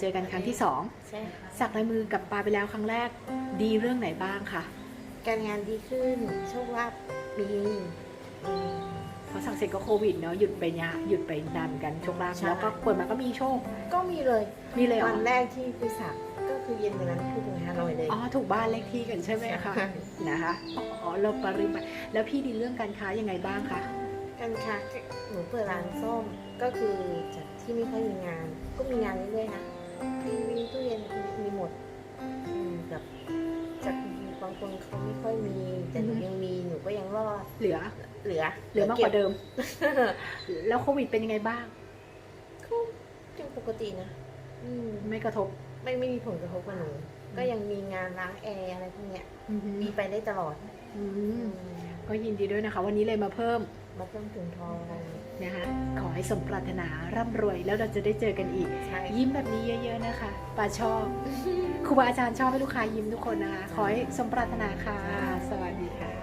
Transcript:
เจอกันครั้งที่สองใช่ค่ะสักลายมือกับปาไปแล้วครั้งแรกดีเรื่องไหนบ้างคะการงานดีขึ้นโชคลาภมีอืมพอสักเสร็จก็โควิดเนาะหยุดไปยะหยุดไปนานกันโชคลาภใช่แล้วก็เปิดมาก็มีโชค ก็มีเลยมีเลยเหรวัอนแรกที่ไปสักก็คือเย็นวันนั้นคือถึงฮานอยเลยอ๋อถูกบ้านเลขที่กันใช่ไหมคะใช่นะคะอ๋อเราปริมาณแล้วพี่ดีเรื่องการค้ายังไงบ้างคะการค้าหนูเปิดร้านส้มก็คือจากที่ไม่ค่อยมีงาน ก็มี คนเขาไม่ค่อยมี แต่หนูยังมีหนูก็ยังรอดเหลือ เหลือเหลือมากกว่าบเดิม แล้วโควิดเป็นยังไงบ้างก็ยังปกตินะอืมไม่กระทบ ไม่ไม่มีผลกระทบกับหนูก็ยังมีงานล้างแอร์อะไรพวกเนี้ยอือหือมีไปได้ตลอดอืม ก็ยินดีด้วยนะคะ วันนี้เลยมาเพิ่มมาเพิ่มถึงทองอะไรนะคะขอให้สมปรารถนาร่ำรวยแล้วเราจะได้เจอกันอีก ใช่ ยิ้มแบบนี้เยอะ ๆนะคะปาชอบครูบาอาจารย์ชอบให้ลูกค้ายิ้มทุกคนนะคะ ขอให้สมปรารถนาค่ะ สวัสดีค่ะ